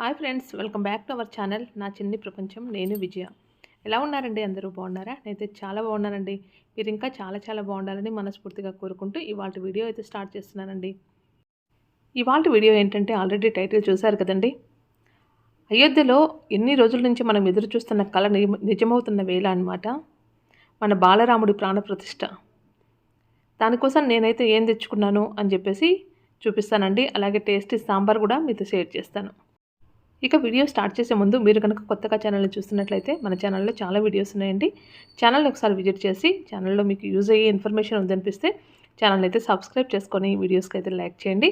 Hi friends welcome back to our channel. నా చిన్ని ప్రపంచం నేను విజయ. ఎలా ఉన్నారండి అందరూ? బాగున్నారా? నేనైతే చాలా బాగున్నానండి. మీరు ఇంకా చాలా చాలా బాగుండాలని మనస్ఫూర్తిగా కోరుకుంటూ ఇవాళ వీడియో అయితే స్టార్ట్ చేస్తున్నానండి. ఇవాళ వీడియో ఏంటంటే ఆల్రెడీ టైటిల్ చూశారు కదండి. అయోధ్యలో ఎన్ని రోజుల నుంచి మనం ఎదురు చూస్తున్న కళ నిజమవుతున్న వేళ అనమాట మన బాలరాముడి ప్రాణప్రతిష్ఠ దానికోసం నేనైతే ఏం తెచ్చుకున్నాను అని చెప్పేసి చూపిస్తానండి. అలాగే టేస్టీ సాంబార్ కూడా మీతో షేర్ చేస్తాను. ఇక వీడియో స్టార్ట్ చేసే ముందు మీరు కనుక కొత్తగా ఛానల్ని చూస్తున్నట్లయితే మన ఛానల్లో చాలా వీడియోస్ ఉన్నాయండి. ఛానల్ని ఒకసారి విజిట్ చేసి ఛానల్లో మీకు యూజ్ అయ్యే ఇన్ఫర్మేషన్ ఉందనిపిస్తే ఛానల్ అయితే సబ్స్క్రైబ్ చేసుకొని వీడియోస్కి అయితే లైక్ చేయండి.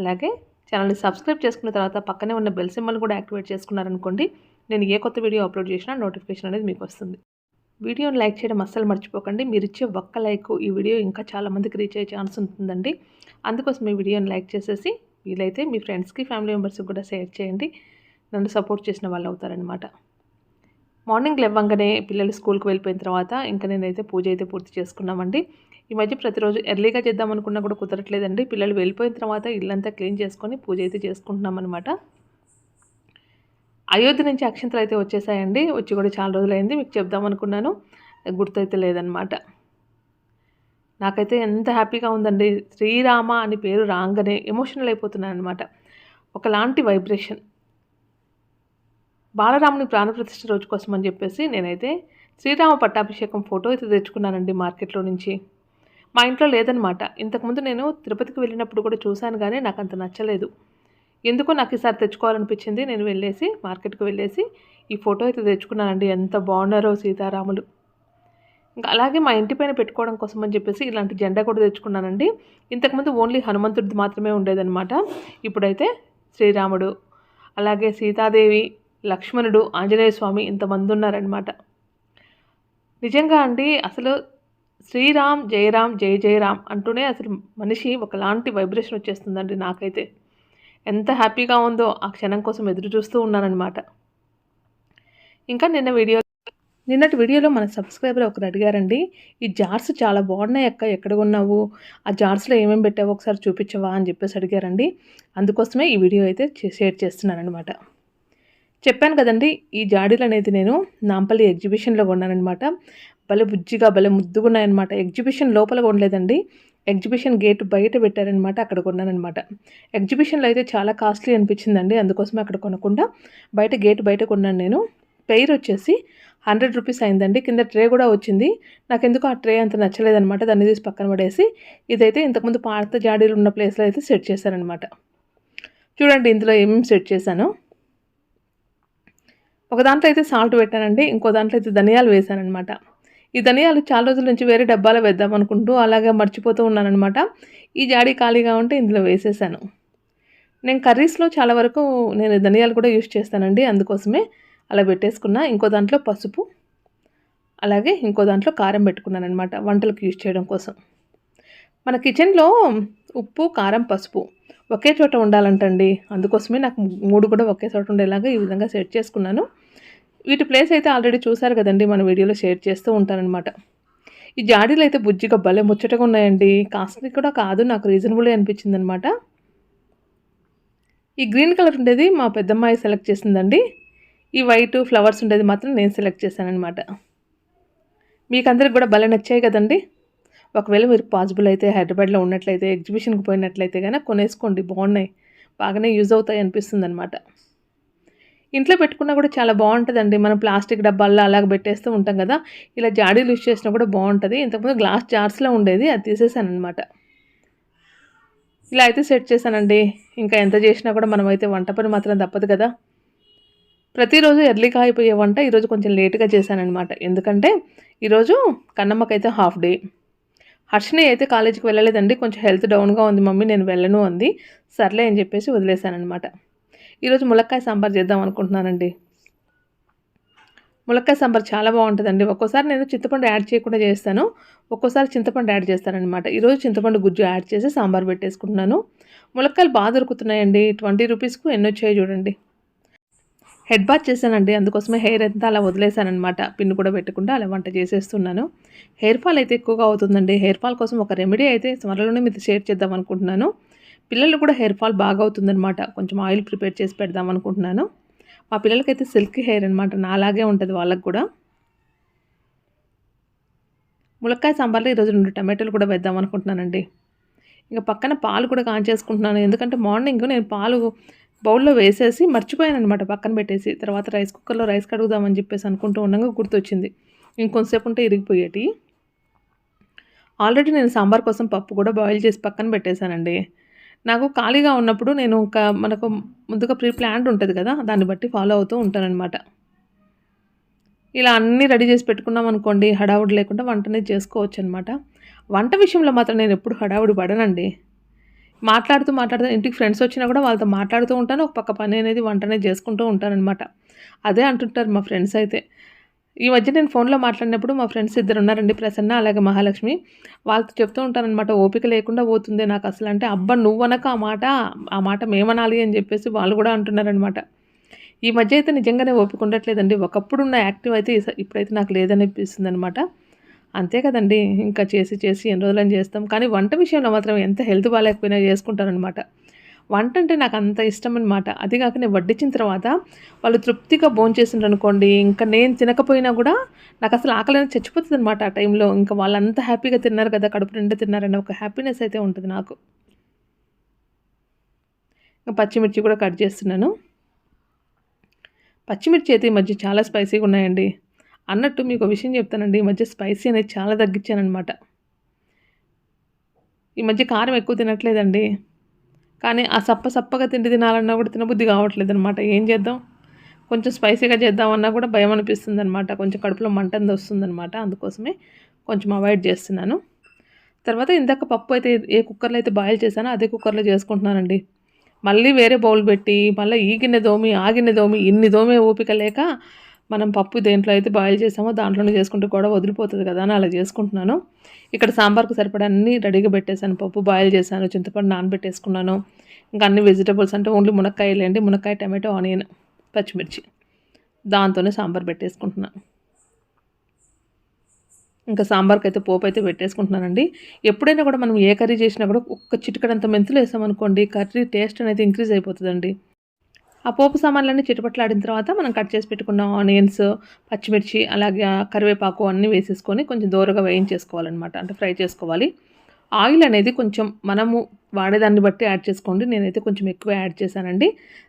అలాగే ఛానల్ని సబ్స్క్రైబ్ చేసుకున్న తర్వాత పక్కనే ఉన్న బెల్ సింబల్ కూడా యాక్టివేట్ చేసుకున్నారనుకోండి నేను ఏ కొత్త వీడియో అప్లోడ్ చేసినా నోటిఫికేషన్ అనేది మీకు వస్తుంది. వీడియోని లైక్ చేయడం అస్సలు మర్చిపోకండి. మీరు ఇచ్చే ఒక్క లైక్ ఈ వీడియో ఇంకా చాలా మందికి రీచ్ అయ్యే ఛాన్స్ ఉంటుందండి. అందుకోసం ఈ వీడియోని లైక్ చేసేసి వీలైతే మీ ఫ్రెండ్స్కి ఫ్యామిలీ మెంబర్స్కి కూడా షేర్ చేయండి. నన్ను సపోర్ట్ చేసిన వాళ్ళు అవుతారనమాట మార్నింగ్ లేవంగానే పిల్లలు స్కూల్కి వెళ్ళిపోయిన తర్వాత ఇంకా నేనైతే పూజ అయితే పూర్తి చేసుకున్నామండి. ఈ మధ్య ప్రతిరోజు ఎర్లీగా చేద్దాం అనుకున్నా కూడా కుదరట్లేదండి. పిల్లలు వెళ్ళిపోయిన తర్వాత ఇల్లంతా క్లీన్ చేసుకొని పూజ అయితే చేసుకుంటున్నాం అనమాట అయోధ్య నుంచి అక్షంతలు అయితే వచ్చేసాయండి. వచ్చి కూడా చాలా రోజులైంది. మీకు చెప్దాం అనుకున్నాను లేదనమాట నాకైతే ఎంత హ్యాపీగా ఉందండి. శ్రీరామ అని పేరు రాగానే ఎమోషనల్ అయిపోతున్నాను అనమాట ఒకలాంటి వైబ్రేషన్. బాలరాముని ప్రాణప్రతిష్ఠ రోజు కోసం అని చెప్పేసి నేనైతే శ్రీరామ పట్టాభిషేకం ఫోటో అయితే తెచ్చుకున్నానండి మార్కెట్లో నుంచి. మా ఇంట్లో లేదనమాట ఇంతకుముందు నేను తిరుపతికి వెళ్ళినప్పుడు కూడా చూశాను కానీ నాకు అంత నచ్చలేదు. ఎందుకో నాకు ఈసారి తెచ్చుకోవాలనిపించింది. నేను వెళ్ళేసి మార్కెట్కి వెళ్ళేసి ఈ ఫోటో అయితే తెచ్చుకున్నానండి. ఎంత బాగున్నారో సీతారాములు. ఇంకా అలాగే మా ఇంటి పైన పెట్టుకోవడం కోసం అని చెప్పేసి ఇలాంటి జెండా కూడా తెచ్చుకున్నానండి. ఇంతకుముందు ఓన్లీ హనుమంతుడిది మాత్రమే ఉండేదన్నమాట. ఇప్పుడైతే శ్రీరాముడు అలాగే సీతాదేవి లక్ష్మణుడు ఆంజనేయ స్వామి ఇంతమంది ఉన్నారనమాట నిజంగా అండి అసలు శ్రీరామ్ జయరామ్ జయ జయరామ్ అంటూనే అసలు మనిషి ఒకలాంటి వైబ్రేషన్ వచ్చేస్తుందండి నాకైతే. ఎంత హ్యాపీగా ఉందో ఆ క్షణం కోసం ఎదురు చూస్తూ ఉన్నానన్నమాట ఇంకా నిన్న వీడియో నిన్నటి వీడియోలో మన సబ్స్క్రైబర్ ఒకరు అడిగారండి ఈ జార్స్ చాలా బాగున్నాయి అక్క ఎక్కడ ఉన్నావు ఆ జార్స్లో ఏమేమి పెట్టావో ఒకసారి చూపించవా? అని చెప్పేసి అడిగారండి. అందుకోసమే ఈ వీడియో అయితే షేర్ చేస్తున్నాను అనమాట చెప్పాను కదండి ఈ జాడీలు అనేది నేను నాంపల్లి ఎగ్జిబిషన్లో కొన్నానమాట భలే బుజ్జిగా భలే ముద్దుగా ఉన్నాయన్నమాట ఎగ్జిబిషన్ లోపల కొనలేదండి. ఎగ్జిబిషన్ గేట్ బయట పెట్టారనమాట అక్కడ కొన్నానమాట ఎగ్జిబిషన్లో అయితే చాలా కాస్ట్లీ అనిపించిందండి అందుకోసమే అక్కడ కొనకుండా బయట గేట్ బయట కొన్నాను నేను. పెయిర్ వచ్చేసి హండ్రెడ్ రూపీస్ అయిందండి. కింద ట్రే కూడా వచ్చింది. నాకు ఎందుకు ఆ ట్రే అంత నచ్చలేదనమాట దాన్ని తీసి పక్కన పడేసి ఇదైతే ఇంతకుముందు పాత జాడీలు ఉన్న ప్లేస్లో అయితే సెట్ చేశారనమాట చూడండి ఇందులో ఏమేమి సెట్ చేశాను. ఒక దాంట్లో అయితే సాల్ట్ పెట్టానండి ఇంకో దాంట్లో అయితే ధనియాలు వేశానమాట ఈ ధనియాలు చాలా రోజుల నుంచి వేరే డబ్బాలో వేద్దాం అనుకుంటూ అలాగే మర్చిపోతూ ఉన్నానమాట ఈ జాడీ ఖాళీగా ఉంటే ఇందులో వేసేసాను. నేను కర్రీస్లో చాలా వరకు నేను ధనియాలు కూడా యూజ్ చేస్తానండి అందుకోసమే అలా పెట్టేసుకున్నా. ఇంకో దాంట్లో పసుపు అలాగే ఇంకో దాంట్లో కారం పెట్టుకున్నాను అనమాట వంటలకు యూజ్ చేయడం కోసం. మన కిచెన్లో ఉప్పు కారం పసుపు ఒకే చోట ఉండాలంటండి అందుకోసమే నాకు మూడు కూడా ఒకే చోట ఉండేలాగా ఈ విధంగా సెట్ చేసుకున్నాను. వీటి ప్లేస్ అయితే ఆల్రెడీ చూసారు కదండి మన వీడియోలో షేర్ చేస్తూ ఉంటానన్నమాట ఈ జాడీలు అయితే బుజ్జిగా భలే ముచ్చటగా ఉన్నాయండి. కాస్ట్లీ కూడా కాదు నాకు రీజనబుల్ అనిపించింది అనమాట ఈ గ్రీన్ కలర్ ఉండేది మా పెద్దమ్మాయి సెలెక్ట్ చేసిందండి. ఈ వైట్ ఫ్లవర్స్ ఉండేది మాత్రం నేను సెలెక్ట్ చేశానమాట మీకు అందరికి కూడా భలే నచ్చాయి కదండి. ఒకవేళ మీరు పాసిబుల్ అయితే హైదరాబాద్లో ఉన్నట్లయితే ఎగ్జిబిషన్కి పోయినట్లయితే కనుక కొనేసుకోండి బాగున్నాయి. బాగానే యూజ్ అవుతాయి అనిపిస్తుంది అనమాట ఇంట్లో పెట్టుకున్నా కూడా చాలా బాగుంటుందండి. మనం ప్లాస్టిక్ డబ్బాల్లో అలాగ పెట్టేస్తూ ఉంటాం కదా ఇలా జాడీలు యూజ్ చేసినా కూడా బాగుంటుంది. ఇంతకుముందు గ్లాస్ జార్స్లో ఉండేది అది తీసేసాను అనమాట ఇలా అయితే సెట్ చేశానండి. ఇంకా ఎంత చేసినా కూడా మనమైతే వంట పని మాత్రం తప్పదు కదా. ప్రతిరోజు ఎర్లీగా అయిపోయే వంట ఈరోజు కొంచెం లేట్గా చేశానమాట ఎందుకంటే ఈరోజు కన్నమ్మకైతే హాఫ్ డే. హర్షిని అయితే కాలేజీకి వెళ్ళలేదండి. కొంచెం హెల్త్ డౌన్గా ఉంది. మమ్మీ నేను వెళ్ళను అంది. సర్లే అని చెప్పేసి వదిలేశానమాట ఈరోజు ములక్కాయ సాంబార్ చేద్దాం అనుకుంటున్నానండి. ములక్కాయ సాంబార్ చాలా బాగుంటుందండి. ఒక్కోసారి నేను చింతపండు యాడ్ చేయకుండా చేస్తాను. ఒక్కోసారి చింతపండు యాడ్ చేస్తానమాట ఈరోజు చింతపండు గుజ్జు యాడ్ చేసి సాంబార్ పెట్టేసుకుంటున్నాను. ములక్కాయలు బాగా దొరుకుతున్నాయండి. ట్వంటీ రూపీస్కు ఎన్ని వచ్చాయో చూడండి. హెడ్ బాత్ చేశానండి. అందుకోసమే హెయిర్ అంతా అలా వదిలేశానమాట పిన్ను కూడా పెట్టకుండా అలా వంట చేసేస్తున్నాను. హెయిర్ ఫాల్ అయితే ఎక్కువగా అవుతుందండి. హెయిర్ ఫాల్ కోసం ఒక రెమెడీ అయితే త్వరలోనే మీతో షేర్ చేద్దాం అనుకుంటున్నాను. పిల్లలు కూడా హెయిర్ ఫాల్ బాగా అవుతుందనమాట కొంచెం ఆయిల్ ప్రిపేర్ చేసి పెడదాం అనుకుంటున్నాను. మా పిల్లలకైతే సిల్క్ హెయిర్ అనమాట నాలాగే ఉంటుంది వాళ్ళకు కూడా. ములక్కాయ సాంబార్లో ఈరోజు రెండు టమాటోలు కూడా వేద్దాం అనుకుంటున్నానండి. ఇంకా పక్కన పాలు కూడా కాంచేసుకుంటున్నాను. ఎందుకంటే మార్నింగ్ నేను పాలు బౌల్లో వేసేసి మర్చిపోయాను అనమాట పక్కన పెట్టేసి తర్వాత రైస్ కుక్కర్లో రైస్ కడుగుదామని చెప్పేసి అనుకుంటూ ఉండగా గుర్తొచ్చింది. ఇంకొంతసేపు ఉంటే ఇరిగిపోయేటి. ఆల్రెడీ నేను సాంబార్ కోసం పప్పు కూడా బాయిల్ చేసి పక్కన పెట్టేశానండి. నాకు ఖాళీగా ఉన్నప్పుడు నేను ఒక మనకు ముందుగా ప్రీ ప్లాన్డ్ ఉంటుంది కదా దాన్ని బట్టి ఫాలో అవుతూ ఉంటానన్నమాట. ఇలా అన్నీ రెడీ చేసి పెట్టుకున్నాం అనుకోండి హడావుడి లేకుండా వంటనే చేసుకోవచ్చు అనమాట వంట విషయంలో మాత్రం నేను ఎప్పుడు హడావుడి పడనండి. మాట్లాడుతూ మాట్లాడుతూ ఇంటికి ఫ్రెండ్స్ వచ్చినా కూడా వాళ్ళతో మాట్లాడుతూ ఉంటాను ఒక పక్క పని అనేది వంటనే చేసుకుంటూ ఉంటానన్నమాట. అదే అంటుంటారు మా ఫ్రెండ్స్ అయితే. ఈ మధ్య నేను ఫోన్లో మాట్లాడినప్పుడు మా ఫ్రెండ్స్ ఇద్దరు ఉన్నారండి ప్రసన్న అలాగే మహాలక్ష్మి. వాళ్ళతో చెప్తూ ఉంటానన్నమాట ఓపిక లేకుండా పోతుంది. నాకు అసలు అంటే అబ్బా నువ్వనక ఆ మాట ఆ మాట మేమనాలి అని చెప్పేసి వాళ్ళు కూడా అంటున్నారనమాట ఈ మధ్య అయితే నిజంగానే ఓపిక ఉండట్లేదండి. ఒకప్పుడు ఉన్న యాక్టివ్ అయితే ఇప్పుడైతే నాకు లేదనిపిస్తుంది అనమాట అంతే కదండి. ఇంకా చేసి చేసి ఎన్ని రోజులని చేస్తాం. కానీ వంట విషయంలో మాత్రం ఎంత హెల్త్ బాగాలేకపోయినా చేసుకుంటారనమాట వంట అంటే నాకు అంత ఇష్టం అనమాట అది కాక నేను వడ్డించిన తర్వాత వాళ్ళు తృప్తిగా భోంచేసిండ్రు అనుకోండి ఇంకా నేను తినకపోయినా కూడా నాకు అసలు ఆకలి అనేది చచ్చిపోతుంది అనమాట ఆ టైంలో. ఇంకా వాళ్ళంతా హ్యాపీగా తిన్నారు కదా కడుపు నిండా తిన్నారని ఒక హ్యాపీనెస్ అయితే ఉంటుంది నాకు. ఇంకా పచ్చిమిర్చి కూడా కట్ చేస్తున్నాను. పచ్చిమిర్చి అయితే ఈ మధ్య చాలా స్పైసీగా ఉన్నాయండి. అన్నట్టు మీకు విషయం చెప్తానండి ఈ మధ్య స్పైసీ అనేది చాలా తగ్గించానమాట ఈ మధ్య కారం ఎక్కువ తినట్లేదండి. కానీ ఆ సప్ప సప్పగా తిండి తినాలన్నా కూడా తినబుద్ధి కావట్లేదు అనమాట ఏం చేద్దాం? కొంచెం స్పైసీగా చేద్దామన్నా కూడా భయం అనిపిస్తుంది అనమాట కొంచెం కడుపులో మంటంది వస్తుందన్నమాట. అందుకోసమే కొంచెం అవాయిడ్ చేస్తున్నాను. తర్వాత ఇందాక పప్పు అయితే ఏ కుక్కర్లో అయితే బాయిల్ చేశానో అదే కుక్కర్లో చేసుకుంటున్నానండి. మళ్ళీ వేరే బౌల్ పెట్టి మళ్ళీ ఈ గిన్నె దోమి ఆ గిన్నె దోమి ఇన్ని దోమే ఓపిక లేక మనం పప్పు దేంట్లో అయితే బాయిల్ చేసామో దాంట్లోనే చేసుకుంటే కూడా వదిలిపోతుంది కదా అని అలా చేసుకుంటున్నాను. ఇక్కడ సాంబార్కు సరిపడా అన్నీ రెడీగా పెట్టేశాను. పప్పు బాయిల్ చేశాను చింతపండు నానబెట్టేసుకున్నాను. ఇంకా అన్ని వెజిటబుల్స్ అంటే ఓన్లీ మునక్కాయలు అండి. మునక్కాయ టమాటో ఆనియన్ పచ్చిమిర్చి. దాంతోనే సాంబార్ పెట్టేసుకుంటున్నాను. ఇంకా సాంబార్కి అయితే పోపు అయితే పెట్టేసుకుంటున్నానండి. ఎప్పుడైనా కూడా మనం ఏ కర్రీ చేసినా కూడా ఒక్క చిటికడంత మెంతులు వేసామనుకోండి కర్రీ టేస్ట్ అనేది ఇంక్రీజ్ అయిపోతుందండి. ఆ పోపు సామాన్లన్నీ చిటపట్లాడిన తర్వాత మనం కట్ చేసి పెట్టుకున్న ఆనియన్స్ పచ్చిమిర్చి అలాగే కరివేపాకు అన్నీ వేసేసుకొని కొంచెం దూరగా వేయించేసుకోవాలన్నమాట. అంటే ఫ్రై చేసుకోవాలి. ఆయిల్ అనేది కొంచెం మనము వాడేదాన్ని బట్టి యాడ్ చేసుకోండి. నేనైతే కొంచెం ఎక్కువ యాడ్ చేశానండి.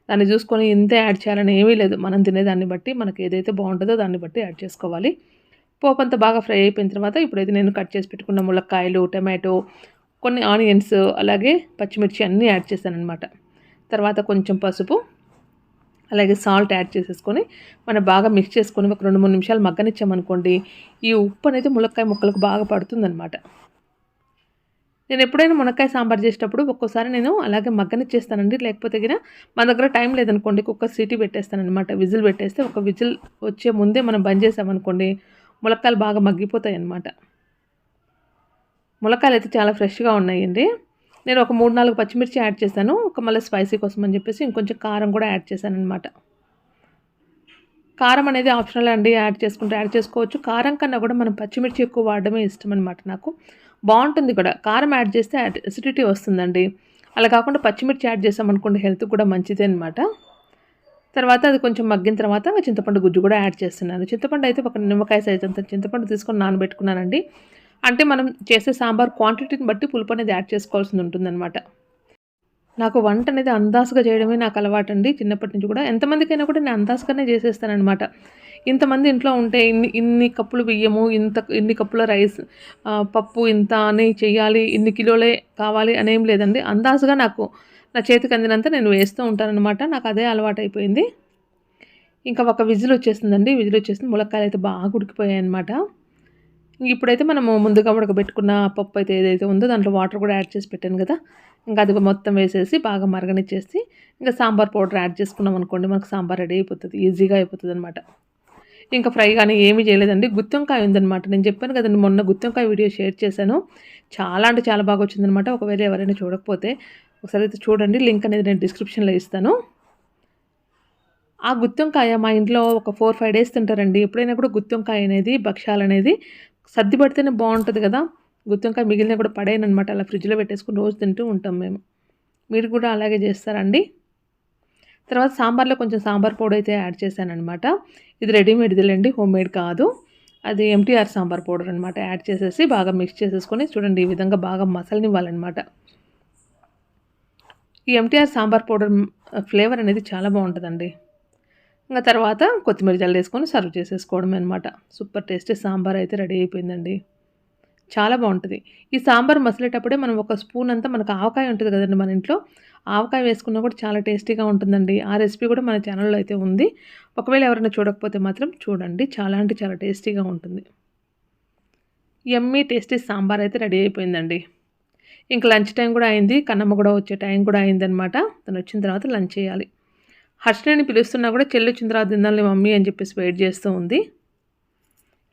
దాన్ని చూసుకొని ఇంతే యాడ్ చేయాలని ఏమీ లేదు. మనం తినేదాన్ని బట్టి మనకి ఏదైతే బాగుంటుందో దాన్ని బట్టి యాడ్ చేసుకోవాలి. పోపు అంతా బాగా ఫ్రై అయిపోయిన తర్వాత ఇప్పుడైతే నేను కట్ చేసి పెట్టుకున్న ములక్కాయలు టమాటో కొన్ని ఆనియన్స్ అలాగే పచ్చిమిర్చి అన్నీ యాడ్ చేశాను అనమాట తర్వాత కొంచెం పసుపు అలాగే సాల్ట్ యాడ్ చేసేసుకొని మనం బాగా మిక్స్ చేసుకొని ఒక రెండు మూడు నిమిషాలు మగ్గనిచ్చామనుకోండి ఈ ఉప్పు అనేది ములక్కాయ ముక్కలకు బాగా పడుతుందనమాట నేను ఎప్పుడైనా మునక్కాయ సాంబార్ చేసేటప్పుడు ఒక్కోసారి నేను అలాగే మగ్గనిచ్చేస్తానండి. లేకపోతే గిన మన దగ్గర టైం లేదనుకోండి కుక్కర్ సీటీ పెట్టేస్తానమాట విజిల్ పెట్టేస్తే ఒక విజిల్ వచ్చే ముందే మనం బంద్ చేసామనుకోండి ములక్కాయలు బాగా మగ్గిపోతాయి అన్నమాట ములక్కాయలు అయితే చాలా ఫ్రెష్గా ఉన్నాయండి. నేను ఒక మూడు నాలుగు పచ్చిమిర్చి యాడ్ చేశాను. ఒక మళ్ళీ స్పైసీ కోసం అని చెప్పేసి ఇంకొంచెం కారం కూడా యాడ్ చేశాను అనమాట కారం అనేది ఆప్షనల్ అండి. యాడ్ చేసుకుంటే యాడ్ చేసుకోవచ్చు. కారం కన్నా కూడా మనం పచ్చిమిర్చి ఎక్కువ వాడడమే ఇష్టం అనమాట నాకు. బాగుంటుంది కూడా. కారం యాడ్ చేస్తే అసిడిటీ వస్తుందండి. అలా కాకుండా పచ్చిమిర్చి యాడ్ చేసామనుకోండి హెల్త్ కూడా మంచిదే అనమాట తర్వాత అది కొంచెం మగ్గిన తర్వాత చింతపండు గుజ్జు కూడా యాడ్ చేస్తున్నాను. చింతపండు అయితే ఒక నిమ్మకాయ సైజ్ అంత చింతపండు తీసుకొని నానబెట్టుకున్నానండి. అంటే మనం చేసే సాంబార్ క్వాంటిటీని బట్టి పులుపు అనేది యాడ్ చేసుకోవాల్సి ఉంటుందన్నమాట. నాకు వంట అనేది అందాసుగా చేయడమే నాకు అలవాటు అండి చిన్నప్పటి నుంచి కూడా ఎంతమందికైనా కూడా నేను అందాసుగానే చేసేస్తానమాట ఇంతమంది ఇంట్లో ఉంటే ఇన్ని ఇన్ని కప్పులు బియ్యము ఇంత ఇన్ని కప్పుల రైస్ పప్పు ఇంత అని చేయాలి ఇన్ని కిలోలే కావాలి అనేం లేదండి. అందాజుగా నాకు నా చేతికి అందినంత నేను వేస్తూ ఉంటానన్నమాట. నాకు అదే అలవాటు అయిపోయింది ఇంకా ఒక విజిల్ వచ్చేసిందండి. విజిల్ వచ్చేసింది. ములక్కాయలు అయితే బాగా ఉడికిపోయాయి అనమాట ఇప్పుడైతే మనము ముందుగా ఉడకబెట్టుకున్న పప్పు అయితే ఏదైతే ఉందో దాంట్లో వాటర్ కూడా యాడ్ చేసి పెట్టాను కదా. ఇంకా అది మొత్తం వేసేసి బాగా మరగనిచ్చేసి ఇంకా సాంబార్ పౌడర్ యాడ్ చేసుకున్నాం అనుకోండి మనకు సాంబార్ రెడీ అయిపోతుంది ఈజీగా అయిపోతుంది అనమాట ఇంకా ఫ్రై కానీ ఏమీ చేయలేదండి. గుత్తంకాయ ఉందనమాట నేను చెప్పాను కదండి మొన్న గుత్తంకాయ వీడియో షేర్ చేశాను. చాలా అంటే చాలా బాగా వచ్చిందనమాట ఒకవేళ ఎవరైనా చూడకపోతే ఒకసారి అయితే చూడండి. లింక్ అనేది నేను డిస్క్రిప్షన్లో ఇస్తాను. ఆ గుత్తంకాయ మా ఇంట్లో ఒక ఫోర్ ఫైవ్ డేస్ తింటారండి. ఎప్పుడైనా కూడా గుత్తంకాయ అనేది భక్ష్యాలు అనేది సర్ది పడితేనే బాగుంటుంది కదా. గుత్తొంకాయ మిగిలిన కూడా పడేయనమాట అలా ఫ్రిడ్జ్లో పెట్టేసుకుని రోజు తింటూ ఉంటాం మేము. మీరు కూడా అలాగే చేస్తారండి. తర్వాత సాంబార్లో కొంచెం సాంబార్ పౌడర్ అయితే యాడ్ చేశానమాట ఇది రెడీమేడ్దిలేండి హోమ్ మేడ్ కాదు. అది ఎంటీఆర్ సాంబార్ పౌడర్ అనమాట యాడ్ చేసేసి బాగా మిక్స్ చేసేసుకొని చూడండి ఈ విధంగా బాగా మసలనివ్వాలన్నమాట. ఈ ఎంటీఆర్ సాంబార్ పౌడర్ ఫ్లేవర్ అనేది చాలా బాగుంటుందండి. ఇంకా తర్వాత కొత్తిమీర జల్లేసుకొని సర్వ్ చేసేసుకోవడం అనమాట సూపర్ టేస్టీ సాంబార్ అయితే రెడీ అయిపోయిందండి. చాలా బాగుంటుంది. ఈ సాంబార్ మసిలేటప్పుడే మనం ఒక స్పూన్ అంతా మనకు ఆవకాయ ఉంటుంది కదండి మన ఇంట్లో ఆవకాయ వేసుకున్నా కూడా చాలా టేస్టీగా ఉంటుందండి. ఆ రెసిపీ కూడా మన ఛానల్లో అయితే ఉంది. ఒకవేళ ఎవరైనా చూడకపోతే మాత్రం చూడండి. చాలా అంటే చాలా టేస్టీగా ఉంటుంది. ఎమ్మీ టేస్టీ సాంబార్ అయితే రెడీ అయిపోయిందండి. ఇంకా లంచ్ టైం కూడా అయింది. కన్నమ్మ కూడా వచ్చే టైం కూడా అయిందనమాట తను వచ్చిన తర్వాత లంచ్ చేయాలి. హర్షణిని పిలుస్తున్నా కూడా చెల్లి వచ్చిన తర్వాత మమ్మీ అని చెప్పేసి వెయిట్ చేస్తూ ఉంది.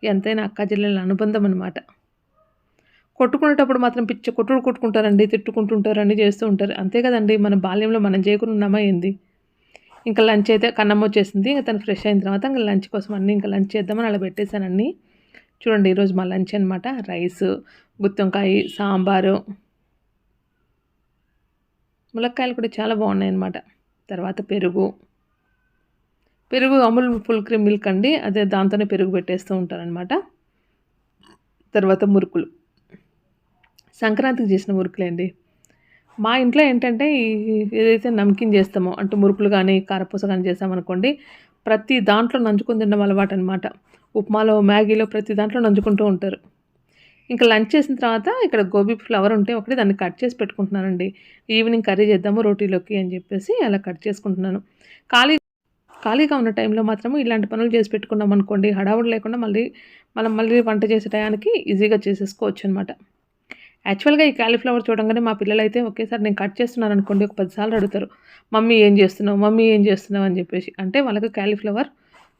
ఎంతైనా అక్క చెల్లెల అనుబంధం అనమాట కొట్టుకునేటప్పుడు మాత్రం పిచ్చ కొట్టుడు కొట్టుకుంటారండి తిట్టుకుంటుంటారండి చేస్తూ ఉంటారు. అంతే కదండి మన బాల్యంలో మనం చేయకుండా ఉన్నామా ఏంది? ఇంకా లంచ్ అయితే కన్నమ్మ వచ్చేసింది ఇంకా తను ఫ్రెష్ అయిన తర్వాత ఇంకా లంచ్ కోసం అన్నీ ఇంకా లంచ్ చేద్దామని అలా పెట్టేశానండి చూడండి ఈరోజు మా లంచ్ అనమాట రైస్ గుత్తొంకాయ సాంబారు. ములక్కాయలు కూడా చాలా బాగున్నాయి అన్నమాట తర్వాత పెరుగు. పెరుగు అమూల్ ఫుల్ క్రీమ్ మిల్క్ అండి. అదే దాంతోనే పెరుగు పెట్టేస్తూ ఉంటారనమాట తర్వాత మురుకులు. సంక్రాంతికి చేసిన మురుకులే అండి మా ఇంట్లో ఏంటంటే ఏదైతే నమ్కిన్ చేస్తామో అంటే మురుకులు కానీ కారపూస కానీ చేస్తామనుకోండి ప్రతి దాంట్లో నంచుకుని తినడం అలవాటు అనమాట ఉప్మాలో మ్యాగీలో ప్రతి దాంట్లో నంచుకుంటూ ఉంటారు. ఇంకా లంచ్ చేసిన తర్వాత ఇక్కడ గోబీ ఫ్లవర్ ఉంటే ఒకటి దాన్ని కట్ చేసి పెట్టుకుంటున్నానండి. ఈవినింగ్ కర్రీ చేద్దాము రోటీలోకి అని చెప్పేసి అలా కట్ చేసుకుంటున్నాను. ఖాళీ ఖాళీగా ఉన్న టైంలో మాత్రం ఇలాంటి పనులు చేసి పెట్టుకున్నాం అనుకోండి. హడావుడు లేకుండా మళ్ళీ మనం మళ్ళీ వంట చేసే టయానికి ఈజీగా చేసేసుకోవచ్చు అనమాట యాక్చువల్గా ఈ క్యాలీఫ్లవర్ చూడంగానే మా పిల్లలు అయితే ఒకేసారి నేను కట్ చేస్తున్నాను అనుకోండి ఒక పదిసార్లు అడుగుతారు మమ్మీ ఏం చేస్తున్నావు? మమ్మీ ఏం చేస్తున్నావు? అని చెప్పేసి. అంటే వాళ్ళకి క్యాలీఫ్లవర్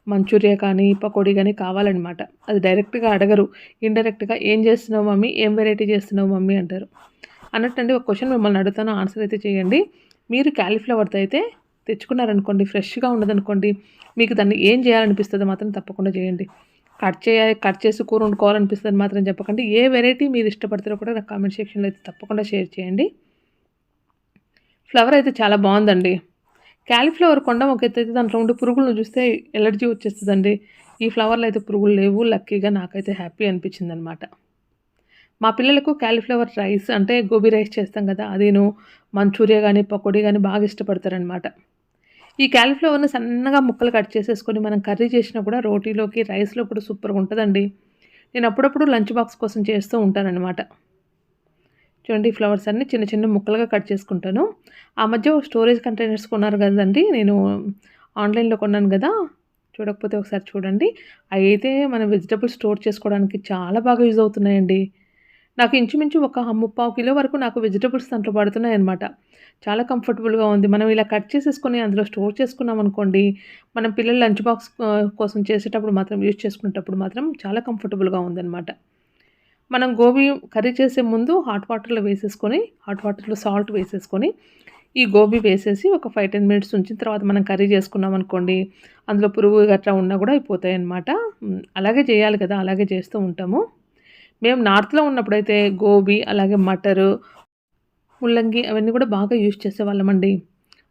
మంచూరియా కానీ పకోడీ కానీ కావాలన్నమాట. అది డైరెక్ట్గా అడగరు. ఇండైరెక్ట్గా ఏం చేస్తున్నావు మమ్మీ? ఏం వెరైటీ చేస్తున్నావు మమ్మీ? అంటారు. అన్నట్టండి ఒక క్వశ్చన్ మిమ్మల్ని అడుగుతాను. ఆన్సర్ అయితే చేయండి. మీరు క్యాలీఫ్లవర్తో అయితే తెచ్చుకున్నారనుకోండి ఫ్రెష్గా ఉండదనుకోండి మీకు దాన్ని ఏం చేయాలనిపిస్తుందో మాత్రం తప్పకుండా చేయండి. కట్ చేయాలి కట్ చేసి కూర వండుకోవాలనిపిస్తుంది మాత్రం చెప్పకండి. ఏ వెరైటీ మీరు ఇష్టపడతారో కూడా నాకు కామెంట్ సెక్షన్లో అయితే తప్పకుండా షేర్ చేయండి. ఫ్లవర్ అయితే చాలా బాగుందండి. క్యాలీఫ్లవర్ కొండ ఒక ఎత్తైతే దాంట్లో ఉండే పురుగులను చూస్తే ఎలర్జీ వచ్చేస్తుందండి. ఈ ఫ్లవర్లో అయితే పురుగులు లేవు. లక్కీగా నాకైతే హ్యాపీ అనిపించింది అనమాట మా పిల్లలకు క్యాలీఫ్లవర్ రైస్ అంటే గోబీ రైస్ చేస్తాం కదా అదేను మంచూరియా కానీ పకోడీ కానీ బాగా ఇష్టపడతారనమాట. ఈ క్యాలీఫ్లవర్ని సన్నగా ముక్కలు కట్ చేసేసుకొని మనం కర్రీ చేసినా కూడా రోటీలోకి రైస్లో కూడా సూపర్గా ఉంటుందండి. నేను అప్పుడప్పుడు లంచ్ బాక్స్ కోసం చేస్తూ ఉంటానన్నమాట చూడండి ఫ్లవర్స్ అన్నీ చిన్న చిన్న ముక్కలుగా కట్ చేసుకుంటాను. ఆ మధ్య స్టోరేజ్ కంటైనర్స్ కొన్నారు కదండి నేను ఆన్లైన్లో కొన్నాను కదా. చూడకపోతే ఒకసారి చూడండి. అవి అయితే మన వెజిటబుల్స్ స్టోర్ చేసుకోవడానికి చాలా బాగా యూజ్ అవుతున్నాయండి. నాకు ఇంచుమించు ఒక ముప్పావు కిలో వరకు నాకు వెజిటబుల్స్ దాంట్లో పడుతున్నాయి అనమాట చాలా కంఫర్టబుల్గా ఉంది. మనం ఇలా కట్ చేసేసుకొని అందులో స్టోర్ చేసుకున్నాం అనుకోండి మనం పిల్లల లంచ్ బాక్స్ కోసం చేసేటప్పుడు మాత్రం యూజ్ చేసుకునేటప్పుడు మాత్రం చాలా కంఫర్టబుల్గా ఉందన్నమాట. మనం గోబీ కర్రీ చేసే ముందు హాట్ వాటర్లో వేసేసుకొని హాట్ వాటర్లో సాల్ట్ వేసేసుకొని ఈ గోబీ వేసేసి ఒక ఫైవ్ టెన్ మినిట్స్ ఉంచిన తర్వాత మనం కర్రీ చేసుకున్నాం అనుకోండి అందులో పురుగు గట్రా ఉన్నా కూడా అయిపోతాయి అన్నమాట అలాగే చేయాలి కదా అలాగే చేస్తూ ఉంటాము. మేము నార్త్లో ఉన్నప్పుడైతే గోబీ అలాగే మటరు ముల్లంగి అవన్నీ కూడా బాగా యూజ్ చేసేవాళ్ళమండి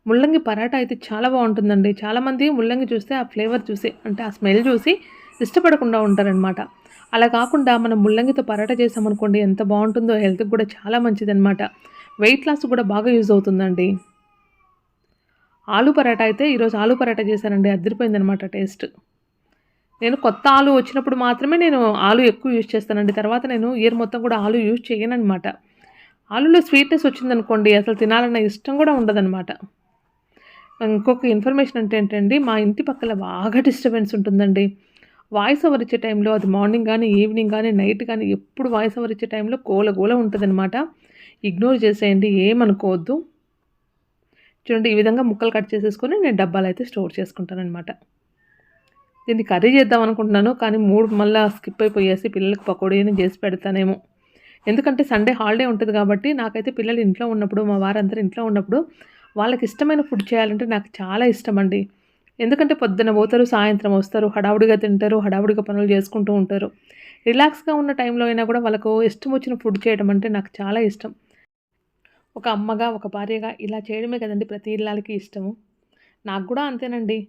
ముల్లంగి పరాటా అయితే చాలా బాగుంటుందండి. చాలామంది ముల్లంగి చూస్తే ఆ ఫ్లేవర్ చూసి అంటే ఆ స్మెల్ చూసి ఇష్టపడకుండా ఉంటారనమాట అలా కాకుండా మనం ముల్లంగితో పరాటా చేసామనుకోండి ఎంత బాగుంటుందో హెల్త్కి కూడా చాలా మంచిదన్నమాట. వెయిట్ లాస్ కూడా బాగా యూజ్ అవుతుందండి. ఆలు పరాటా అయితే ఈరోజు ఆలు పరాటా చేశానండి అద్దరిపోయిందనమాట టేస్ట్ నేను కొత్త ఆలు వచ్చినప్పుడు మాత్రమే నేను ఆలు ఎక్కువ యూజ్ చేస్తానండి. తర్వాత నేను ఇయర్ మొత్తం కూడా ఆలు యూజ్ చేయనమాట ఆలులో స్వీట్నెస్ వచ్చిందనుకోండి అసలు తినాలన్న ఇష్టం కూడా ఉండదన్నమాట. ఇంకొక ఇన్ఫర్మేషన్ అంటే ఏంటండి మా ఇంటి పక్కల బాగా డిస్టర్బెన్స్ ఉంటుందండి. వాయిస్ ఓవర్ ఇచ్చే టైంలో అది మార్నింగ్ కానీ ఈవినింగ్ కానీ నైట్ కానీ ఎప్పుడు వాయిస్ ఓవర్ ఇచ్చే టైంలో కోలగోల ఉంటుందన్నమాట. ఇగ్నోర్ చేసేయండి ఏమనుకోవద్దు. చూడండి ఈ విధంగా ముక్కలు కట్ చేసేసుకొని నేను డబ్బాలు అయితే స్టోర్ చేసుకుంటానమాట దీన్ని కర్రీ చేద్దాం అనుకుంటున్నాను కానీ మూడు మళ్ళీ స్కిప్ అయిపోయేసి పిల్లలకి పకోడీని చేసి పెడతానేమో. ఎందుకంటే సండే హాలిడే ఉంటుంది కాబట్టి నాకైతే పిల్లలు ఇంట్లో ఉన్నప్పుడు మా వారందరూ ఇంట్లో ఉన్నప్పుడు వాళ్ళకి ఇష్టమైన ఫుడ్ చేయాలంటే నాకు చాలా ఇష్టం అండి. ఎందుకంటే పొద్దున పోతారు సాయంత్రం వస్తారు హడావుడిగా తింటారు హడావుడిగా పనులు చేసుకుంటూ ఉంటారు. రిలాక్స్గా ఉన్న టైంలో అయినా కూడా వాళ్ళకు ఇష్టం వచ్చిన ఫుడ్ చేయడం అంటే నాకు చాలా ఇష్టం. ఒక అమ్మగా ఒక భార్యగా ఇలా చేయడమే కదండి ప్రతి ఇళ్ళకి ఇష్టము. నాకు కూడా అంతేనండి.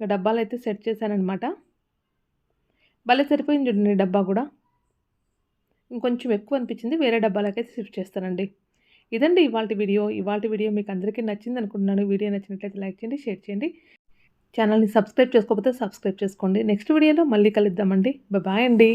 ఇక డబ్బాలు అయితే సెట్ చేశానమాట భలే సరిపోయింది చూడండి డబ్బా కూడా. ఇంకొంచెం ఎక్కువ అనిపించింది వేరే డబ్బాలకైతే షిఫ్ట్ చేస్తానండి. ఇదండి ఇవాళ వీడియో. ఇవాళ వీడియో మీకు అందరికీ నచ్చింది అనుకుంటున్నాను. వీడియో నచ్చినట్లయితే లైక్ చేయండి షేర్ చేయండి. ఛానల్ని సబ్స్క్రైబ్ చేసుకోకపోతే సబ్స్క్రైబ్ చేసుకోండి. నెక్స్ట్ వీడియోలో మళ్ళీ కలుద్దామండి. బాయ్ అండి.